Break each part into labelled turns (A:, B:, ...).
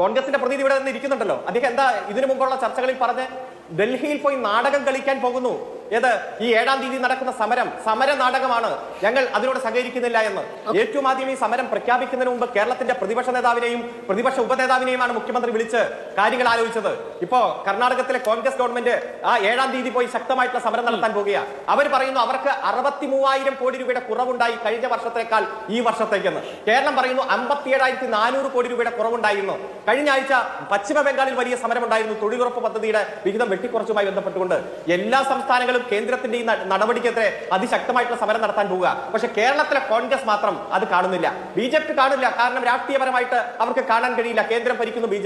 A: കോൺഗ്രസിന്റെ പ്രതീതി ഇവിടെ നിന്ന് ഇരിക്കുന്നുണ്ടല്ലോ. അദ്ദേഹം എന്താ ഇതിനു മുമ്പുള്ള ചർച്ചകളിൽ പറഞ്ഞ് ഡൽഹിയിൽ പോയി നാടകം കളിക്കാൻ പോകുന്നു? ഏത്? ഈ ഏഴാം തീയതി നടക്കുന്ന സമരം സമര നാടകമാണ്. ഞങ്ങൾ അതിനോട് സഹകരിക്കുന്നില്ല എന്ന്. ഏറ്റവും ആദ്യം ഈ സമരം പ്രഖ്യാപിക്കുന്നതിന് മുമ്പ് കേരളത്തിന്റെ പ്രതിപക്ഷ നേതാവിനെയും പ്രതിപക്ഷ ഉപനേതാവിനെയുമാണ് മുഖ്യമന്ത്രി വിളിച്ച് കാര്യങ്ങൾ ആലോചിച്ചത്. ഇപ്പോ കർണാടകത്തിലെ കോൺഗ്രസ് ഗവൺമെന്റ് ആ ഏഴാം തീയതി പോയി ശക്തമായിട്ടുള്ള സമരം നടത്താൻ പോകുകയാണ് അവർ പറയുന്നു അവർക്ക് അറുപത്തി മൂവായിരം കോടി രൂപയുടെ കുറവുണ്ടായി കഴിഞ്ഞ വർഷത്തേക്കാൾ ഈ വർഷത്തേക്കെന്ന്. കേരളം പറയുന്നു അമ്പത്തി ഏഴായിരത്തി നാനൂറ് കോടി രൂപയുടെ കുറവുണ്ടായിരുന്നു. കഴിഞ്ഞ ആഴ്ച പശ്ചിമ ബംഗാളിൽ വലിയ സമരമുണ്ടായിരുന്നു. തൊഴിലുറപ്പ് പദ്ധതിയുടെ വിഹിതം വെട്ടിക്കുറച്ചുമായി ബന്ധപ്പെട്ടുകൊണ്ട് എല്ലാ സംസ്ഥാനങ്ങളും കേന്ദ്രത്തിന്റെ ഈ നടപടിക്കെതിരെ അതിശക്തമായിട്ടുള്ള സമരം നടത്താൻ പോവുക. പക്ഷെ കേരളത്തിലെ കോൺഗ്രസ് മാത്രം അത് കാണുന്നില്ല. ബി കാണില്ല കാരണം രാഷ്ട്രീയപരമായിട്ട് അവർക്ക് കാണാൻ കഴിയില്ല. കേന്ദ്രം ഭരിക്കുന്ന ബി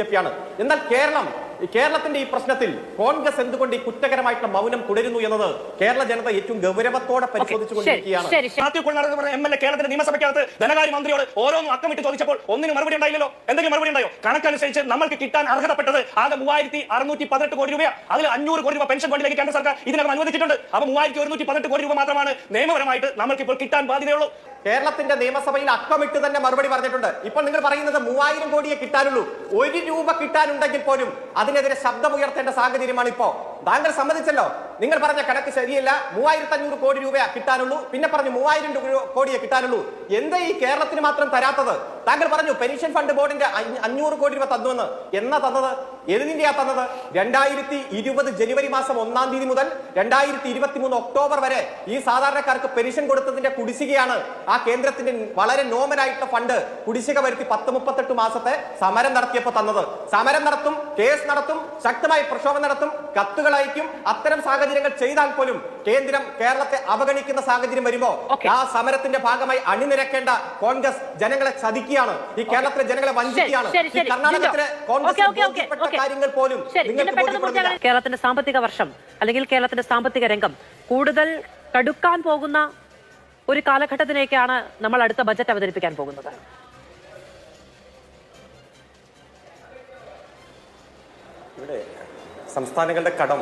A: എന്നാൽ കേരളം കേരളത്തിന്റെ ഈ പ്രശ്നത്തിൽ കോൺഗ്രസ് എന്തുകൊണ്ട് ഈ കുറ്റകരമായിട്ടുള്ള മൗനം തുടരുന്നു എന്നത് കേരള ജനത ഏറ്റവും ഗൗരവത്തോടെ പരിശോധിച്ചുകൊണ്ടിരിക്കുകയാണ്.
B: കേരളത്തിന്റെ നിയമസഭയ്ക്കകത്ത് ധനകാര്യ മന്ത്രിയോട് ഓരോന്നും അക്കമിട്ട് ചോദിച്ചപ്പോൾ ഒന്നിനും മറുപടി ഉണ്ടായില്ലല്ലോ. എന്തെങ്കിലും മറുപടി ഉണ്ടായോ? കണക്കനുസരിച്ച് നമ്മൾക്ക് കിട്ടാൻ അർഹതപ്പെട്ടത് ആകെ മൂവായിരത്തി അറുന്നൂറ്റി പതിനെട്ട് കോടി രൂപ അതിൽ അഞ്ഞൂറ് കോടി രൂപ പെൻഷൻ ഫണ്ടിലേക്ക് കേന്ദ്ര സർക്കാർ ഇതിനകം അനുവദിച്ചിട്ടുണ്ട്. അപ്പൊ മൂവായിരത്തി ഒരുന്നൂറ്റി പതിനെട്ട് കോടി രൂപ മാത്രമാണ് നിയമപരമായിട്ട് നമ്മൾക്ക് ഇപ്പോൾ കിട്ടാൻ ബാധ്യതയുള്ളൂ.
A: കേരളത്തിന്റെ നിയമസഭയിൽ അക്കമിട്ട് തന്നെ മറുപടി പറഞ്ഞിട്ടുണ്ട്. ഇപ്പോൾ നിങ്ങൾ പറയുന്നത് മൂവായിരം കോടിയെ കിട്ടാനുള്ളൂ. ഒരു രൂപ കിട്ടാനുണ്ടെങ്കിൽ പോലും അതിനെതിരെ ശബ്ദമുയർത്തേണ്ട സാഹചര്യമാണ് ഇപ്പോ താങ്കൾ സമ്മതിച്ചല്ലോ? നിങ്ങൾ പറഞ്ഞ കണക്ക് ശരിയല്ല. മൂവായിരത്തി അഞ്ഞൂറ് കോടി രൂപ കിട്ടാനുള്ളൂ. പിന്നെ പറഞ്ഞു മൂവായിരം കോടിയെ കിട്ടാനുള്ളൂ. എന്താ ഈ കേരളത്തിന് മാത്രം തരാത്തത്? താങ്കൾ പറഞ്ഞു പെൻഷൻ ഫണ്ട് ബോർഡിന്റെ അഞ്ഞ- അഞ്ഞൂറ് കോടി രൂപ തന്നുവെന്ന്. എന്നാ തന്നത്? ഏതിന്റെയാ തന്നത്? രണ്ടായിരത്തി ഇരുപത് ജനുവരി മാസം ഒന്നാം തീയതി മുതൽ രണ്ടായിരത്തി ഇരുപത്തി മൂന്ന് ഒക്ടോബർ വരെ ഈ സാധാരണക്കാർക്ക് പെൻഷൻ കൊടുത്തതിന്റെ കുടിശ്ശികയാണ് ആ കേന്ദ്രത്തിന്റെ വളരെ നോമനായിട്ട് ഫണ്ട് കുടിശ്ശിക വരുത്തി പത്ത് മുപ്പത്തെട്ട് മാസത്തെ സമരം നടത്തിയപ്പോൾ തന്നത്. സമരം നടത്തും കേസ് നടത്തും ശക്തമായി പ്രക്ഷോഭം നടത്തും കത്തുകൾ അയക്കും അത്തരം സാഹചര്യങ്ങൾ ചെയ്താൽ പോലും കേന്ദ്രം കേരളത്തെ അവഗണിക്കുന്ന സാഹചര്യം വരുമ്പോ ആ സമരത്തിന്റെ ഭാഗമായി അണിനിരക്കേണ്ട കോൺഗ്രസ് ജനങ്ങളെ ചതിക്കുകയാണ്. ഈ കേരളത്തിലെ ജനങ്ങളെ വഞ്ചിക്കുകയാണ്. ഈ കർണാടകത്തിലെ കോൺഗ്രസ്. കാര്യങ്ങൾ പോലും
C: കേരളത്തിന്റെ സാമ്പത്തിക വർഷം അല്ലെങ്കിൽ കേരളത്തിന്റെ സാമ്പത്തിക രംഗം കൂടുതൽ കടുക്കാൻ പോകുന്ന ഒരു കാലഘട്ടത്തിലേക്കാണ് നമ്മൾ അടുത്ത ബജറ്റ് അവതരിപ്പിക്കാൻ പോകുന്നത്.
A: ഇവിടെ സംസ്ഥാനങ്ങളുടെ കടം.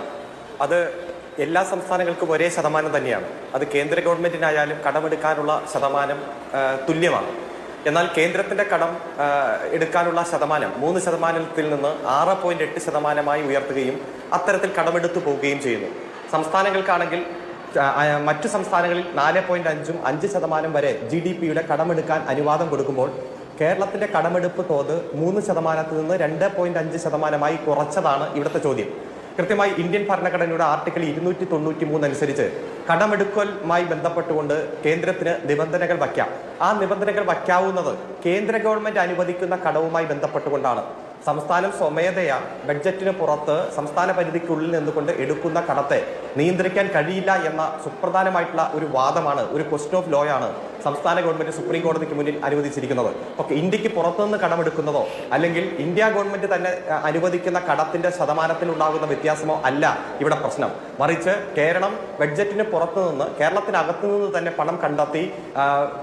A: അത് എല്ലാ സംസ്ഥാനങ്ങൾക്കും ഒരേ ശതമാനം തന്നെയാണ്. അത് കേന്ദ്ര ഗവൺമെന്റിനായാലും കടമെടുക്കാനുള്ള ശതമാനം തുല്യമാണ്. എന്നാൽ കേന്ദ്രത്തിന്റെ കടം എടുക്കാനുള്ള ശതമാനം മൂന്ന് ശതമാനത്തിൽ നിന്ന് ആറ് പോയിന്റ് എട്ട് ശതമാനമായി ഉയർത്തുകയും അത്തരത്തിൽ കടമെടുത്തു പോവുകയും ചെയ്യുന്നു. സംസ്ഥാനങ്ങൾക്കാണെങ്കിൽ മറ്റു സംസ്ഥാനങ്ങളിൽ നാല് പോയിന്റ് അഞ്ചും അഞ്ച് ശതമാനം വരെ ജി ഡി പിയുടെ കടമെടുക്കാൻ അനുവാദം കൊടുക്കുമ്പോൾ കേരളത്തിന്റെ കടമെടുപ്പ് തോത് മൂന്ന് ശതമാനത്തിൽ നിന്ന് രണ്ട് പോയിന്റ് അഞ്ച് ശതമാനമായി കുറച്ചതാണ് ഇവിടുത്തെ ചോദ്യം. കൃത്യമായി ഇന്ത്യൻ ഭരണഘടനയുടെ ആർട്ടിക്കിൾ ഇരുന്നൂറ്റി തൊണ്ണൂറ്റി മൂന്ന് അനുസരിച്ച് കടമെടുക്കലുമായി ബന്ധപ്പെട്ടുകൊണ്ട് കേന്ദ്രത്തിന് നിബന്ധനകൾ വയ്ക്കാം. ആ നിബന്ധനകൾ വയ്ക്കാവുന്നത് കേന്ദ്ര ഗവൺമെന്റ് അനുവദിക്കുന്ന കടവുമായി ബന്ധപ്പെട്ടുകൊണ്ടാണ്. സംസ്ഥാനം സ്വമേധയാ ബഡ്ജറ്റിന് പുറത്ത് സംസ്ഥാന പരിധിക്കുള്ളിൽ നിന്നുകൊണ്ട് എടുക്കുന്ന കടത്തെ നിയന്ത്രിക്കാൻ കഴിയില്ല എന്ന സുപ്രധാനമായിട്ടുള്ള ഒരു വാദമാണ് ഒരു ക്വസ്റ്റ്യൻ ഓഫ് ലോ ആണ്. സംസ്ഥാന ഗവൺമെന്റ് സുപ്രീം കോടതിക്ക് മുന്നിൽ അനുവദിച്ചിരിക്കുന്നത്. ഓക്കെ ഇന്ത്യയ്ക്ക് പുറത്തുനിന്ന് കടമെടുക്കുന്നതോ അല്ലെങ്കിൽ ഇന്ത്യ ഗവൺമെന്റ് തന്നെ അനുവദിക്കുന്ന കടത്തിന്റെ ശതമാനത്തിൽ ഉണ്ടാകുന്ന വ്യത്യാസമോ അല്ല ഇവിടെ പ്രശ്നം. മറിച്ച് കേരളം ബഡ്ജറ്റിന് പുറത്തുനിന്ന് കേരളത്തിനകത്തു നിന്ന് തന്നെ പണം കണ്ടെത്തി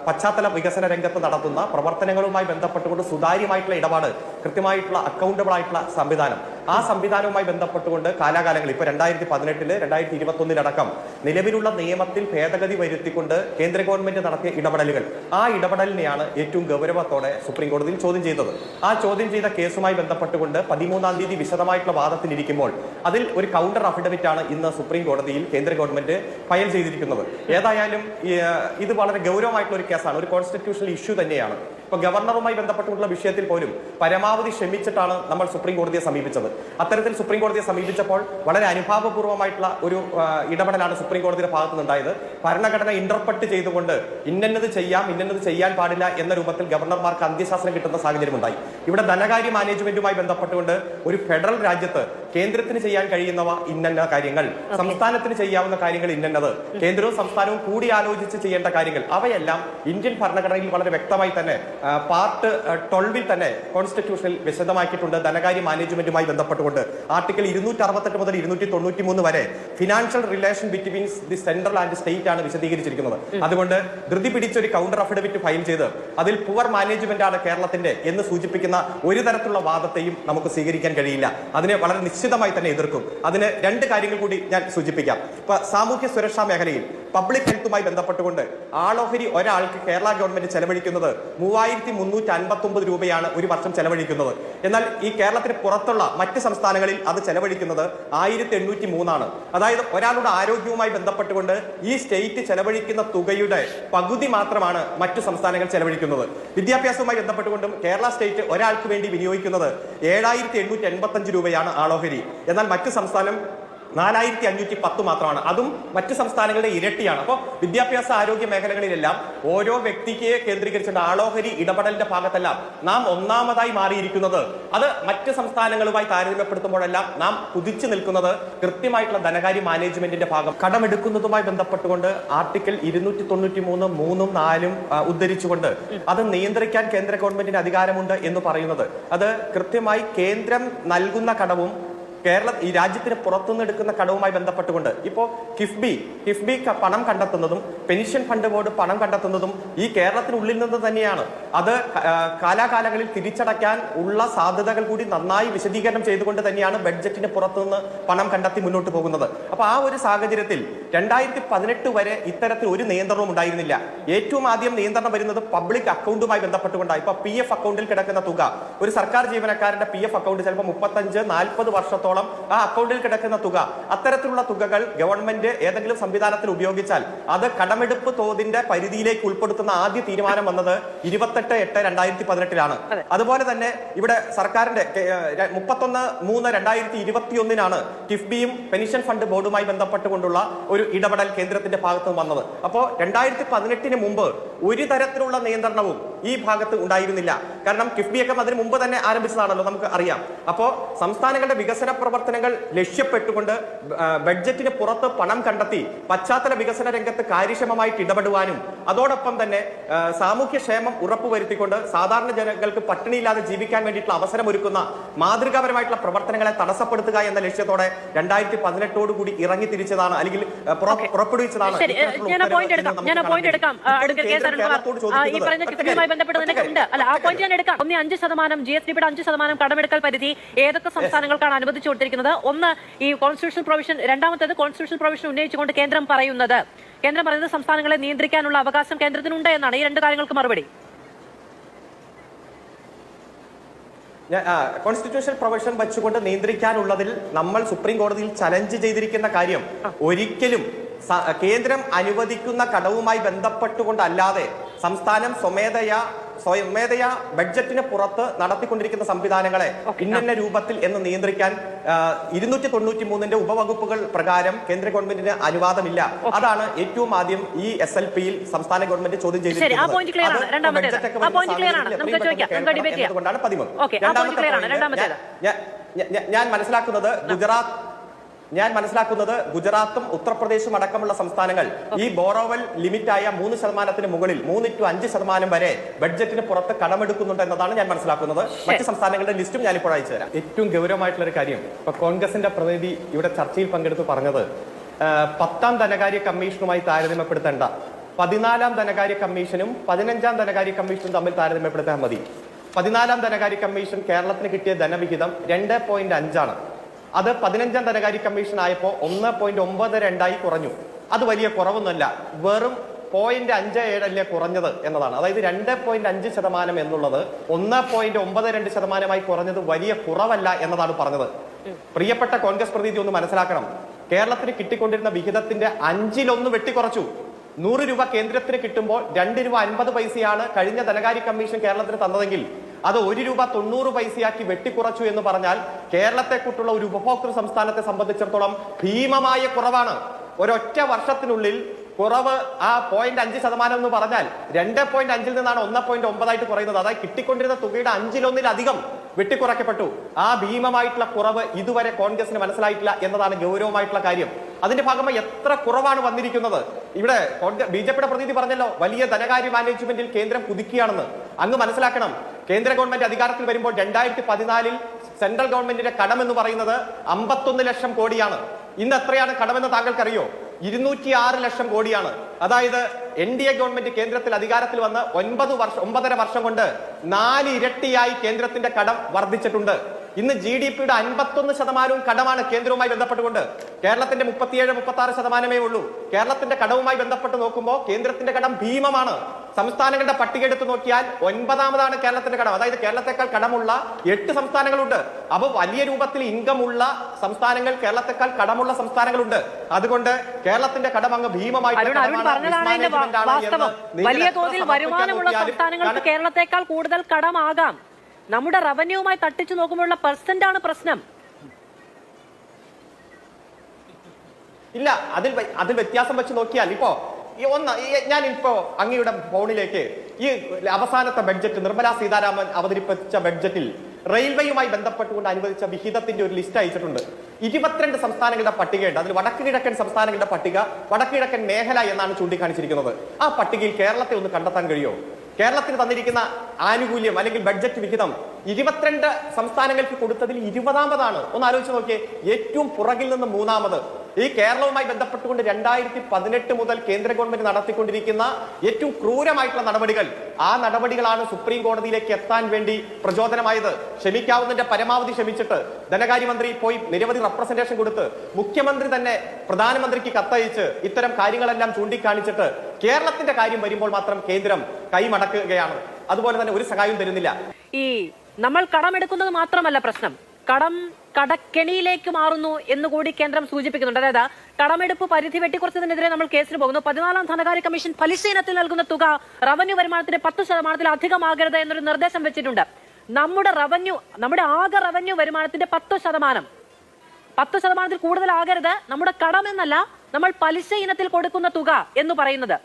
A: പശ്ചാത്തല വികസന രംഗത്ത് നടത്തുന്ന പ്രവർത്തനങ്ങളുമായി ബന്ധപ്പെട്ടുകൊണ്ട് സുതാര്യമായിട്ടുള്ള ഇടപാട് കൃത്യമായിട്ടുള്ള അക്കൗണ്ടബിൾ ആയിട്ടുള്ള സംവിധാനം. ആ സംവിധാനവുമായി ബന്ധപ്പെട്ടുകൊണ്ട് കാലാകാലങ്ങൾ ഇപ്പൊ രണ്ടായിരത്തി പതിനെട്ടിൽ രണ്ടായിരത്തി ഇരുപത്തി ഒന്നിലടക്കം നിലവിലുള്ള നിയമത്തിൽ ഭേദഗതി വരുത്തിക്കൊണ്ട് കേന്ദ്ര ഗവൺമെന്റ് നടത്തിയ ഇടപെടലുകൾ. ആ ഇടപെടലിനെയാണ് ഏറ്റവും ഗൗരവത്തോടെ സുപ്രീം കോടതിയിൽ ചോദ്യം ചെയ്തത്. ആ ചോദ്യം ചെയ്ത കേസുമായി ബന്ധപ്പെട്ടുകൊണ്ട് പതിമൂന്നാം തീയതി വിശദമായിട്ടുള്ള വാദത്തിലിരിക്കുമ്പോൾ അതിൽ ഒരു കൗണ്ടർ അഫിഡവിറ്റ് ആണ് ഇന്ന് സുപ്രീം കോടതിയിൽ കേന്ദ്ര ഗവൺമെന്റ് ഫയൽ ചെയ്തിരിക്കുന്നത്. ഏതായാലും ഇത് വളരെ ഗൗരവമായിട്ടുള്ള ഒരു കേസാണ്. ഒരു കോൺസ്റ്റിറ്റ്യൂഷണൽ ഇഷ്യൂ തന്നെയാണ്. ഇപ്പൊ ഗവർണറുമായി ബന്ധപ്പെട്ടുള്ള വിഷയത്തിൽ പോലും പരമാവധി ക്ഷമിച്ചിട്ടാണ് നമ്മൾ സുപ്രീം കോടതിയെ സമീപിച്ചത്. അത്തരത്തിൽ സുപ്രീം കോടതിയെ സമീപിച്ചപ്പോൾ വളരെ അനുഭാവപൂർവമായിട്ടുള്ള ഒരു ഇടപെടലാണ് സുപ്രീം കോടതിയുടെ ഭാഗത്തു നിന്നുണ്ടായത് ഭരണഘടന ഇന്റർപ്രറ്റ് ചെയ്തുകൊണ്ട് ഇന്നത് ചെയ്യാം ഇന്നത് ചെയ്യാൻ പാടില്ല എന്ന രൂപത്തിൽ ഗവർണർമാർക്ക് അന്ത്യശാസനം കിട്ടുന്ന സാഹചര്യം ഉണ്ടായി ഇവിടെ ധനകാര്യ മാനേജ്മെന്റുമായി ബന്ധപ്പെട്ടുകൊണ്ട് ഒരു ഫെഡറൽ രാജ്യത്ത് കേന്ദ്രത്തിന് ചെയ്യാൻ കഴിയുന്നവ ഇന്ന കാര്യങ്ങൾ. സംസ്ഥാനത്തിന് ചെയ്യാവുന്ന കാര്യങ്ങൾ ഇന്നത് കേന്ദ്രവും സംസ്ഥാനവും കൂടി ആലോചിച്ച് ചെയ്യേണ്ട കാര്യങ്ങൾ. അവയെല്ലാം ഇന്ത്യൻ ഭരണഘടനയിൽ വളരെ വ്യക്തമായി തന്നെ പാർട്ട് ട്വൽവിൽ തന്നെ കോൺസ്റ്റിറ്റ്യൂഷനിൽ വിശദമാക്കിയിട്ടുണ്ട്. ധനകാര്യ മാനേജ്മെന്റുമായി ബന്ധപ്പെട്ടുകൊണ്ട് ആർട്ടിക്കിൾ ഇരുന്നൂറ്റി അറുപത്തെട്ട് മുതൽ ഇരുന്നൂറ്റി തൊണ്ണൂറ്റി മൂന്ന് വരെ financial relation between the central and state ആണ് വിശദീകരിച്ചിരിക്കുന്നത്. അതുകൊണ്ട് ധൃതി പിടിച്ചൊരു കൗണ്ടർ അഫിഡവിറ്റ് ഫയൽ ചെയ്ത് അതിൽ പുവർ മാനേജ്മെന്റ് ആണ് കേരളത്തിന്റെ എന്ന് സൂചിപ്പിക്കുന്ന ഒരു തരത്തിലുള്ള വാദത്തെയും നമുക്ക് സ്വീകരിക്കാൻ കഴിയില്ല. അതിനെ വളരെ നിശ്ചിതമായി തന്നെ എതിർക്കും. അതിന് രണ്ട് കാര്യങ്ങൾ കൂടി ഞാൻ സൂചിപ്പിക്കാം. സാമൂഹ്യ സുരക്ഷാ മേഖലയിൽ പബ്ലിക് ഹെൽത്തുമായി ബന്ധപ്പെട്ടുകൊണ്ട് ആളോഹരി ഒരാൾക്ക് കേരള ഗവൺമെന്റ് ചെലവഴിക്കുന്നത് മൂവായിരത്തി മുന്നൂറ്റി അൻപത്തി രൂപയാണ് ഒരു വർഷം ചെലവഴിക്കുന്നത്. എന്നാൽ ഈ കേരളത്തിന് പുറത്തുള്ള മറ്റ് സംസ്ഥാനങ്ങളിൽ അത് ചെലവഴിക്കുന്നത് ആയിരത്തി എണ്ണൂറ്റി മൂന്നാണ് അതായത് ഒരാളുടെ ആരോഗ്യവുമായി ബന്ധപ്പെട്ടുകൊണ്ട് ഈ സ്റ്റേറ്റ് ചെലവഴിക്കുന്ന തുകയുടെ പകുതി മാത്രമാണ് മറ്റു സംസ്ഥാനങ്ങൾ ചെലവഴിക്കുന്നത്. വിദ്യാഭ്യാസവുമായി ബന്ധപ്പെട്ടുകൊണ്ടും കേരള സ്റ്റേറ്റ് ഒരാൾക്ക് വേണ്ടി വിനിയോഗിക്കുന്നത് ഏഴായിരത്തി രൂപയാണ് ആളോഹരി. എന്നാൽ മറ്റു സംസ്ഥാനം നാലായിരത്തി അഞ്ഞൂറ്റി പത്ത് മാത്രമാണ്. അതും മറ്റു സംസ്ഥാനങ്ങളുടെ ഇരട്ടിയാണ്. അപ്പോൾ വിദ്യാഭ്യാസ ആരോഗ്യ മേഖലകളിലെല്ലാം ഓരോ വ്യക്തിക്ക് കേന്ദ്രീകരിച്ചുകൊണ്ട് ആളോഹരി ഇടപെടലിന്റെ ഭാഗത്തെല്ലാം നാം ഒന്നാമതായി മാറിയിരിക്കുന്നത്. അത് മറ്റ് സംസ്ഥാനങ്ങളുമായി താരതമ്യപ്പെടുത്തുമ്പോഴെല്ലാം നാം കുതിച്ചു നിൽക്കുന്നത് കൃത്യമായിട്ടുള്ള ധനകാര്യ മാനേജ്മെന്റിന്റെ ഭാഗം. കടമെടുക്കുന്നതുമായി ബന്ധപ്പെട്ടുകൊണ്ട് ആർട്ടിക്കിൾ ഇരുന്നൂറ്റി തൊണ്ണൂറ്റി മൂന്ന് മൂന്നും നാലും ഉദ്ധരിച്ചുകൊണ്ട് അത് നിയന്ത്രിക്കാൻ കേന്ദ്ര ഗവൺമെന്റിന് അധികാരമുണ്ട് എന്ന് പറയുന്നത്. അത് കൃത്യമായി കേന്ദ്രം നൽകുന്ന കടവും കേരള ഈ രാജ്യത്തിന് പുറത്തുനിന്ന് എടുക്കുന്ന കടവുമായി ബന്ധപ്പെട്ടുകൊണ്ട് ഇപ്പോൾ കിഫ്ബി കിഫ്ബി പണം കണ്ടെത്തുന്നതും പെൻഷൻ ഫണ്ട് ബോർഡ് പണം കണ്ടെത്തുന്നതും ഈ കേരളത്തിനുള്ളിൽ നിന്ന് തന്നെയാണ്. അത് കാലാകാലങ്ങളിൽ തിരിച്ചടയ്ക്കാൻ ഉള്ള സാധ്യതകൾ കൂടി നന്നായി വിശദീകരണം ചെയ്തുകൊണ്ട് തന്നെയാണ് ബഡ്ജറ്റിന് പുറത്തുനിന്ന് പണം കണ്ടെത്തി മുന്നോട്ട് പോകുന്നത്. അപ്പോൾ ആ ഒരു സാഹചര്യത്തിൽ രണ്ടായിരത്തി പതിനെട്ട് വരെ ഇത്തരത്തിൽ ഒരു നിയന്ത്രണവും ഉണ്ടായിരുന്നില്ല. ഏറ്റവും ആദ്യം നിയന്ത്രണം വരുന്നത് പബ്ലിക് അക്കൗണ്ടുമായി ബന്ധപ്പെട്ടുകൊണ്ടാണ്. ഇപ്പൊ പി അക്കൗണ്ടിൽ കിടക്കുന്ന തുക. ഒരു സർക്കാർ ജീവനക്കാരന്റെ പി അക്കൗണ്ട് ചിലപ്പോൾ മുപ്പത്തഞ്ച് നാൽപ്പത് വർഷത്തോളം ആ അക്കൗണ്ടിൽ കിടക്കുന്ന തുക അത്തരത്തിലുള്ള തുകകൾ ഗവൺമെന്റ് ഏതെങ്കിലും സംവിധാനത്തിൽ ഉപയോഗിച്ചാൽ അത് കടമെടുപ്പ് തോതിന്റെ പരിധിയിലേക്ക് ഉൾപ്പെടുത്തുന്ന ആദ്യ തീരുമാനം വന്നത് ഇരുപത്തെട്ട് എട്ട് രണ്ടായിരത്തി പതിനെട്ടിലാണ്. അതുപോലെ തന്നെ ഇവിടെ സർക്കാരിന്റെ മുപ്പത്തൊന്ന് മൂന്ന് രണ്ടായിരത്തി ഇരുപത്തിയൊന്നിനാണ് കിഫ്ബിയും പെൻഷൻ ഫണ്ട് ബോർഡുമായി ബന്ധപ്പെട്ടുകൊണ്ടുള്ള ഒരു ഇടപെടൽ കേന്ദ്രത്തിന്റെ ഭാഗത്ത് വന്നത്. അപ്പോൾ രണ്ടായിരത്തി പതിനെട്ടിന് മുമ്പ് ഒരു തരത്തിലുള്ള നിയന്ത്രണവും ഈ ഭാഗത്ത് ഉണ്ടായിരുന്നില്ല. കാരണം കിഫ്ബിയൊക്കെ അതിന് മുമ്പ് തന്നെ ആരംഭിച്ചതാണല്ലോ നമുക്ക് അറിയാം. അപ്പോൾ സംസ്ഥാനങ്ങളുടെ വികസന പ്രവർത്തനങ്ങൾ ലക്ഷ്യപ്പെട്ടുകൊണ്ട് ബഡ്ജറ്റിന് പുറത്ത് പണം കണ്ടെത്തി പശ്ചാത്തല വികസന രംഗത്ത് കാര്യക്ഷമമായിട്ട് ഇടപെടുവാനും അതോടൊപ്പം തന്നെ സാമൂഹ്യക്ഷേമം ഉറപ്പുവരുത്തിക്കൊണ്ട് സാധാരണ ജനങ്ങൾക്ക് പട്ടിണിയില്ലാതെ ജീവിക്കാൻ വേണ്ടിയിട്ടുള്ള അവസരമൊരുക്കുന്ന മാതൃകാപരമായിട്ടുള്ള പ്രവർത്തനങ്ങളെ തടസ്സപ്പെടുത്തുക എന്ന ലക്ഷ്യത്തോടെ രണ്ടായിരത്തി പതിനെട്ടോട് കൂടി ഇറങ്ങി തിരിച്ചതാണ് അല്ലെങ്കിൽ പുറപ്പെടുവിച്ചതാണ്
C: പോയിന്റ് എടുക്കാം.
A: കേരളത്തോട് ചോദിക്കുന്നത്
C: ബന്ധപ്പെട്ട് ഉണ്ട്. അല്ല ആ പോയിന്റ് ഞാൻ എടുക്കാം ഒന്ന് അഞ്ച് ശതമാനം ജി എസ് ഡിയുടെ അഞ്ച് ശതമാനം കടമെടുക്കൽ പരിധി ഏതൊക്കെ സംസ്ഥാനങ്ങൾക്കാണ് അനുവദിച്ചു കൊടുത്തിരിക്കുന്നത്? ഒന്ന് ഈ കോൺസ്റ്റിറ്റ്യൂഷൻ പ്രൊവിഷൻ രണ്ടാമത്തേത് കോൺസ്റ്റിറ്റ്യൂഷൻ പ്രൊവിഷൻ ഉന്നയിച്ചുകൊണ്ട് കേന്ദ്രം പറയുന്നത്. കേന്ദ്രം പറയുന്നത് സംസ്ഥാനങ്ങളെ നിയന്ത്രിക്കാനുള്ള അവകാശം കേന്ദ്രത്തിനുണ്ട് എന്നാണ്. ഈ രണ്ട് കാര്യങ്ങൾക്ക് മറുപടി.
A: കോൺസ്റ്റിറ്റ്യൂഷൻ പ്രൊവിഷൻ വെച്ചുകൊണ്ട് നിയന്ത്രിക്കാനുള്ളതിൽ നമ്മൾ സുപ്രീം കോടതിയിൽ ചലഞ്ച് ചെയ്തിരിക്കുന്ന കാര്യം ഒരിക്കലും കേന്ദ്രം അനുവദിക്കുന്ന കടവുമായി ബന്ധപ്പെട്ടുകൊണ്ടല്ലാതെ സംസ്ഥാനം സ്വമേധയാ സ്വമേധയാ ബഡ്ജറ്റിന് പുറത്ത് നടത്തിക്കൊണ്ടിരിക്കുന്ന സംവിധാനങ്ങളെ ഇന്ന രൂപത്തിൽ എന്ന് നിയന്ത്രിക്കാൻ ഇരുന്നൂറ്റി തൊണ്ണൂറ്റി മൂന്നിന്റെ ഉപവകുപ്പുകൾ പ്രകാരം കേന്ദ്ര ഗവൺമെന്റിന് അനുവാദമില്ല. അതാണ് ഏറ്റവും ആദ്യം ഈ എസ് എൽ പിയിൽ സംസ്ഥാന ഗവൺമെന്റ് ചോദ്യം
C: ചെയ്തിട്ടുണ്ട്
A: ഞാൻ മനസ്സിലാക്കുന്നത് ഗുജറാത്ത് ഞാൻ മനസ്സിലാക്കുന്നത് ഗുജറാത്തും ഉത്തർപ്രദേശും അടക്കമുള്ള സംസ്ഥാനങ്ങൾ ഈ ബോറോവൽ ലിമിറ്റായ മൂന്ന് ശതമാനത്തിന് മുകളിൽ മൂന്ന് ടു അഞ്ച് ശതമാനം വരെ ബഡ്ജറ്റിന് പുറത്ത് കടമെടുക്കുന്നുണ്ട് എന്നതാണ് ഞാൻ മനസ്സിലാക്കുന്നത്. മറ്റ് സംസ്ഥാനങ്ങളുടെ ലിസ്റ്റും ഞാൻ ഇപ്പോൾ അയച്ചു തരാം. ഏറ്റവും ഗൗരവമായിട്ടുള്ള ഒരു കാര്യം ഇപ്പൊ കോൺഗ്രസിന്റെ പ്രതിനിധി ഇവിടെ ചർച്ചയിൽ പങ്കെടുത്ത് പറഞ്ഞത് പത്താം ധനകാര്യ കമ്മീഷനുമായി താരതമ്യപ്പെടുത്തേണ്ട പതിനാലാം ധനകാര്യ കമ്മീഷനും പതിനഞ്ചാം ധനകാര്യ കമ്മീഷനും തമ്മിൽ താരതമ്യപ്പെടുത്താൻ മതി. പതിനാലാം ധനകാര്യ കമ്മീഷൻ കേരളത്തിന് കിട്ടിയ ധനവിഹിതം രണ്ട് പോയിന്റ് അഞ്ചാണ്. അത് പതിനഞ്ചാം ധനകാര്യ കമ്മീഷൻ ആയപ്പോൾ ഒന്ന് പോയിന്റ് ഒമ്പത് രണ്ടായി കുറഞ്ഞു. അത് വലിയ കുറവൊന്നുമല്ല. വെറും പോയിന്റ് അഞ്ച് ഏഴല്ലേ കുറഞ്ഞത് എന്നതാണ്. അതായത് രണ്ട് പോയിന്റ് അഞ്ച് ശതമാനം എന്നുള്ളത് ഒന്ന് പോയിന്റ് ഒമ്പത് രണ്ട് ശതമാനമായി കുറഞ്ഞത് വലിയ കുറവല്ല എന്നതാണ് പറഞ്ഞത്. പ്രിയപ്പെട്ട കോൺഗ്രസ് പ്രതിനിധി ഒന്ന് മനസ്സിലാക്കണം. കേരളത്തിന് കിട്ടിക്കൊണ്ടിരുന്ന വിഹിതത്തിന്റെ അഞ്ചിലൊന്ന് വെട്ടിക്കുറച്ചു. നൂറ് രൂപ കേന്ദ്രത്തിന് കിട്ടുമ്പോൾ രണ്ട് രൂപ അൻപത് പൈസയാണ് കഴിഞ്ഞ ധനകാര്യ കമ്മീഷൻ കേരളത്തിന് തന്നതെങ്കിൽ അത് ഒരു രൂപ തൊണ്ണൂറ് പൈസയാക്കി വെട്ടിക്കുറച്ചു എന്ന് പറഞ്ഞാൽ കേരളത്തെ കുട്ടുള്ള ഒരു ഉപഭോക്തൃ സംസ്ഥാനത്തെ സംബന്ധിച്ചിടത്തോളം ഭീമമായ കുറവാണ്. ഒരൊറ്റ വർഷത്തിനുള്ളിൽ കുറവ് ആ പോയിന്റ് അഞ്ച് ശതമാനം എന്ന് പറഞ്ഞാൽ രണ്ട് പോയിന്റ് അഞ്ചിൽ നിന്നാണ് ഒന്ന് പോയിന്റ് ഒമ്പതായിട്ട് കുറയുന്നത്. അതായത് കിട്ടിക്കൊണ്ടിരുന്ന തുകയുടെ അഞ്ചിലൊന്നിലധികം വെട്ടിക്കുറയ്ക്കപ്പെട്ടു. ആ ഭീമമായിട്ടുള്ള കുറവ് ഇതുവരെ കോൺഗ്രസിന് മനസ്സിലായിട്ടില്ല എന്നതാണ് ഗൗരവമായിട്ടുള്ള കാര്യം. അതിന്റെ ഭാഗമായി എത്ര കുറവാണ് വന്നിരിക്കുന്നത്? ഇവിടെ ബി ജെ പിയുടെ പ്രതിനിധി പറഞ്ഞല്ലോ വലിയ ധനകാര്യ മാനേജ്മെന്റിൽ കേന്ദ്രം പുതുക്കിയാണെന്ന് അങ്ങ് മനസ്സിലാക്കണം. കേന്ദ്ര ഗവൺമെന്റ് അധികാരത്തിൽ വരുമ്പോൾ രണ്ടായിരത്തി പതിനാലിൽ സെൻട്രൽ ഗവൺമെന്റിന്റെ കടം എന്ന് പറയുന്നത് അമ്പത്തൊന്ന് ലക്ഷം കോടിയാണ്. ഇന്ന് എത്രയാണ് കടമെന്ന് താങ്കൾക്കറിയോ? ഇരുന്നൂറ്റി ആറ് ലക്ഷം കോടിയാണ്. അതായത് എൻ ഡി എ ഗവൺമെന്റ് കേന്ദ്രത്തിൽ അധികാരത്തിൽ വന്ന് ഒൻപത് വർഷം ഒമ്പതര വർഷം കൊണ്ട് നാല് ഇരട്ടിയായി കേന്ദ്രത്തിന്റെ കടം വർദ്ധിച്ചിട്ടുണ്ട്. ഇന്ന് ജി ഡി പിയുടെ അൻപത്തൊന്ന് ശതമാനവും കടമാണ് കേന്ദ്രവുമായി ബന്ധപ്പെട്ടുകൊണ്ട് കേരളത്തിന്റെ മുപ്പത്തിയേഴ് മുപ്പത്തി ആറ് ശതമാനമേ ഉള്ളൂ. കേരളത്തിന്റെ കടവുമായി ബന്ധപ്പെട്ട് നോക്കുമ്പോൾ കേന്ദ്രത്തിന്റെ കടം ഭീമമാണ്. സംസ്ഥാനങ്ങളുടെ പട്ടിക എടുത്ത് നോക്കിയാൽ ഒൻപതാമതാണ് കേരളത്തിന്റെ കടം. അതായത് കേരളത്തെക്കാൾ കടമുള്ള എട്ട് സംസ്ഥാനങ്ങളുണ്ട്. അപ്പൊ വലിയ രൂപത്തിൽ ഇൻകം ഉള്ള സംസ്ഥാനങ്ങൾ കേരളത്തെക്കാൾ കടമുള്ള സംസ്ഥാനങ്ങളുണ്ട്. അതുകൊണ്ട് കേരളത്തിന്റെ കടം അങ്ങ് ഭീമമായിട്ട്
C: വലിയ തോതിൽ വരുമാനമുള്ള സംസ്ഥാനങ്ങൾക്ക് കേരളത്തെക്കാൾ കൂടുതൽ കടമാകാം. നമ്മുടെ റവന്യൂവുമായി തട്ടിച്ചു നോക്കുമ്പോഴുള്ള പെർസെന്റ് ആണ് പ്രശ്നം.
A: ഇല്ല അതിൽ അതിൽ വ്യത്യാസം വെച്ച് നോക്കിയാൽ ഇപ്പോ ഈ ഒന്ന് ഞാൻ ഇപ്പോ അങ്ങയുടെ ഫോണിലേക്ക് ഈ അവസാനത്തെ ബഡ്ജറ്റ് നിർമ്മലാ സീതാരാമൻ അവതരിപ്പിച്ച ബഡ്ജറ്റിൽ റെയിൽവേയുമായി ബന്ധപ്പെട്ടുകൊണ്ട് അനുവദിച്ച വിഹിതത്തിന്റെ ഒരു ലിസ്റ്റ് അയച്ചിട്ടുണ്ട്. ഇരുപത്തിരണ്ട് സംസ്ഥാനങ്ങളുടെ പട്ടികയുണ്ട്. അതിൽ വടക്ക് കിഴക്കൻ സംസ്ഥാനങ്ങളുടെ പട്ടിക വടക്ക് കിഴക്കൻ മേഖല എന്നാണ് ചൂണ്ടിക്കാണിച്ചിരിക്കുന്നത്. ആ പട്ടികയിൽ കേരളത്തെ ഒന്ന് കണ്ടെത്താൻ കഴിയുമോ കേരളത്തിന് തന്നിരിക്കുന്ന ആനുകൂല്യം അല്ലെങ്കിൽ ബഡ്ജറ്റ് വിഹിതം ഇരുപത്തിരണ്ട് സംസ്ഥാനങ്ങൾക്ക് കൊടുത്തതിൽ ഇരുപതാമതാണ്. ഒന്ന് ആലോചിച്ച് നോക്കിയേ ഏറ്റവും പുറകിൽ നിന്ന് മൂന്നാമത് ഈ കേരളവുമായി ബന്ധപ്പെട്ടുകൊണ്ട് രണ്ടായിരത്തി പതിനെട്ട് മുതൽ കേന്ദ്ര ഗവൺമെന്റ് നടത്തിക്കൊണ്ടിരിക്കുന്ന ഏറ്റവും ക്രൂരമായിട്ടുള്ള നടപടികൾ ആ നടപടികളാണ് സുപ്രീം കോടതിയിലേക്ക് എത്താൻ വേണ്ടി പ്രചോദനമായത്. ക്ഷമിക്കാവുന്നതിന്റെ പരമാവധി ക്ഷമിച്ചിട്ട് ധനകാര്യമന്ത്രി പോയി നിരവധി റെപ്രസെന്റേഷൻ കൊടുത്ത് മുഖ്യമന്ത്രി തന്നെ പ്രധാനമന്ത്രിക്ക് കത്തയച്ച് ഇത്തരം കാര്യങ്ങളെല്ലാം ചൂണ്ടിക്കാണിച്ചിട്ട് കേരളത്തിന്റെ കാര്യം വരുമ്പോൾ മാത്രം കേന്ദ്രം കൈമടക്കുകയാണ്. അതുപോലെ തന്നെ ഒരു സഹായവും തരുന്നില്ല.
C: ഈ നമ്മൾ കടമെടുക്കുന്നത് മാത്രമല്ല പ്രശ്നം. കടം കടക്കെണിയിലേക്ക് മാറുന്നു എന്ന് കൂടി കേന്ദ്രം സൂചിപ്പിക്കുന്നുണ്ട്. അതായത് കടമെടുപ്പ് പരിധി വെട്ടിക്കുറച്ചതിനെതിരെ നമ്മൾ കേസിന് പോകുന്നു. പതിനാലാം ധനകാര്യ കമ്മീഷൻ പലിശ ഇനത്തിൽ നൽകുന്ന തുക റവന്യൂ വരുമാനത്തിന്റെ പത്ത് ശതമാനത്തിൽ അധികമാകരുത് എന്നൊരു നിർദ്ദേശം വെച്ചിട്ടുണ്ട്. നമ്മുടെ റവന്യൂ നമ്മുടെ ആകെ റവന്യൂ വരുമാനത്തിന്റെ പത്ത് ശതമാനം പത്ത് ശതമാനത്തിൽ കൂടുതലാകരുത് നമ്മുടെ കടമെന്നല്ല നമ്മൾ പലിശ ഇനത്തിൽ കൊടുക്കുന്ന തുക എന്ന് പറയുന്നത്.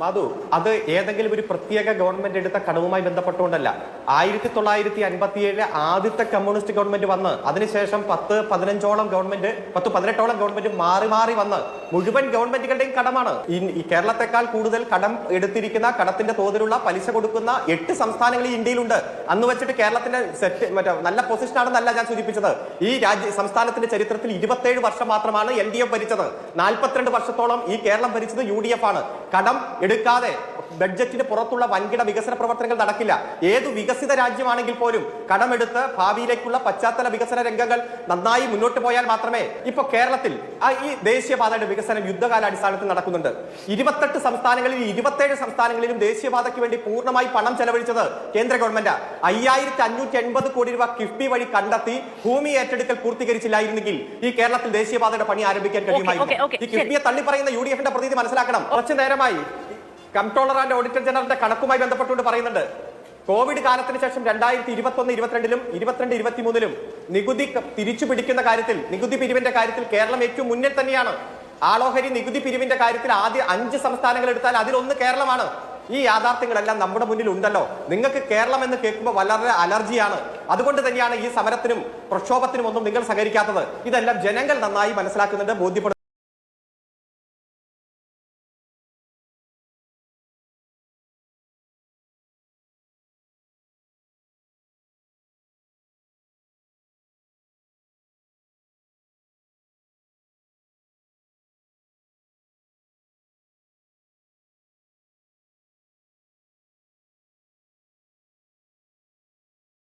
A: മധു അത് ഏതെങ്കിലും ഒരു പ്രത്യേക ഗവൺമെന്റ് എടുത്ത കടവുമായി ബന്ധപ്പെട്ടുകൊണ്ടല്ല. ആയിരത്തി തൊള്ളായിരത്തി അൻപത്തിയേഴിലെ ആദ്യത്തെ കമ്മ്യൂണിസ്റ്റ് ഗവൺമെന്റ് വന്ന് അതിനുശേഷം പത്ത് പതിനഞ്ചോളം ഗവൺമെന്റ് പത്ത് പതിനെട്ടോളം ഗവൺമെന്റ് മാറി മാറി വന്ന് മുഴുവൻ ഗവൺമെന്റുകളുടെയും കടമാണ്. ഈ കേരളത്തെക്കാൾ കൂടുതൽ കടം എടുത്തിരിക്കുന്ന കടത്തിന്റെ തോതിലുള്ള പലിശ കൊടുക്കുന്ന എട്ട് സംസ്ഥാനങ്ങൾ ഈ ഇന്ത്യയിലുണ്ട്. അന്ന് വെച്ചിട്ട് കേരളത്തിന്റെ സെറ്റ് മറ്റേ നല്ല പൊസിഷൻ ആണെന്നല്ല ഞാൻ സൂചിപ്പിച്ചത്. ഈ രാജ്യ സംസ്ഥാനത്തിന്റെ ചരിത്രത്തിൽ ഇരുപത്തേഴ് വർഷം മാത്രമാണ് എൽ ഡി എഫ് ഭരിച്ചത്. നാൽപ്പത്തിരണ്ട് വർഷത്തോളം ഈ കേരളം ഭരിച്ചത് യു ഡി എഫ് ആണ്. കടം எடுக்காதே. ബഡ്ജറ്റിന് പുറത്തുള്ള വൻകിട വികസന പ്രവർത്തനങ്ങൾ നടക്കില്ല. ഏതു വികസിത രാജ്യമാണെങ്കിൽ പോലും കടമെടുത്ത് ഭാവിയിലേക്കുള്ള പശ്ചാത്തല വികസന രംഗങ്ങൾ നന്നായി മുന്നോട്ട് പോയാൽ മാത്രമേ ഇപ്പൊ കേരളത്തിൽ ഈ ദേശീയപാതയുടെ വികസനം യുദ്ധകാലാടിസ്ഥാനത്തിൽ നടക്കുന്നുണ്ട്. ഇരുപത്തെട്ട് സംസ്ഥാനങ്ങളിൽ ഇരുപത്തേഴ് സംസ്ഥാനങ്ങളിലും ദേശീയപാതയ്ക്ക് വേണ്ടി പൂർണമായി പണം ചെലവഴിച്ചത് കേന്ദ്ര ഗവൺമെന്റ്. അയ്യായിരത്തി അഞ്ഞൂറ്റി എൺപത് കോടി രൂപ കിഫ്ബി വഴി കണ്ടെത്തി ഭൂമി ഏറ്റെടുക്കൽ പൂർത്തീകരിച്ചില്ലായിരുന്നെങ്കിൽ ഈ കേരളത്തിൽ ദേശീയപാതയുടെ പണി ആരംഭിക്കാൻ കഴിയുമായിരുന്നു. ഈ കിഫ്ബിയെ തള്ളി പറയുന്ന യു ഡി എഫിന്റെ പ്രതീതി മനസ്സിലാക്കണം. കുറച്ചു നേരമായി കംട്രോളർ ആൻഡ് ഓഡിറ്റർ ജനറലിന്റെ കണക്കുമായി ബന്ധപ്പെട്ടുകൊണ്ട് പറയുന്നുണ്ട്. കോവിഡ് കാലത്തിന് ശേഷം രണ്ടായിരത്തി ഇരുപത്തി ഒന്ന് ഇരുപത്തിരണ്ടിലും ഇരുപത്തിരണ്ട് ഇരുപത്തിമൂന്നിലും നികുതി തിരിച്ചു പിടിക്കുന്ന കാര്യത്തിൽ നികുതി പിരിവിന്റെ കാര്യത്തിൽ കേരളം ഏറ്റവും മുന്നിൽ തന്നെയാണ്. ആളോഹരി നികുതി പിരിവിന്റെ കാര്യത്തിൽ ആദ്യ അഞ്ച് സംസ്ഥാനങ്ങൾ എടുത്താൽ അതിലൊന്ന് കേരളമാണ്. ഈ യാഥാർത്ഥ്യങ്ങളെല്ലാം നമ്മുടെ മുന്നിൽ ഉണ്ടല്ലോ. നിങ്ങൾക്ക് കേരളം എന്ന് കേൾക്കുമ്പോൾ വളരെ അലർജിയാണ്. അതുകൊണ്ട് തന്നെയാണ് ഈ സമരത്തിനും പ്രക്ഷോഭത്തിനും ഒന്നും നിങ്ങൾ സഹകരിക്കാത്തത്. ഇതെല്ലാം ജനങ്ങൾ നന്നായി മനസ്സിലാക്കുന്നുണ്ട് ബോധ്യപ്പെടുന്നു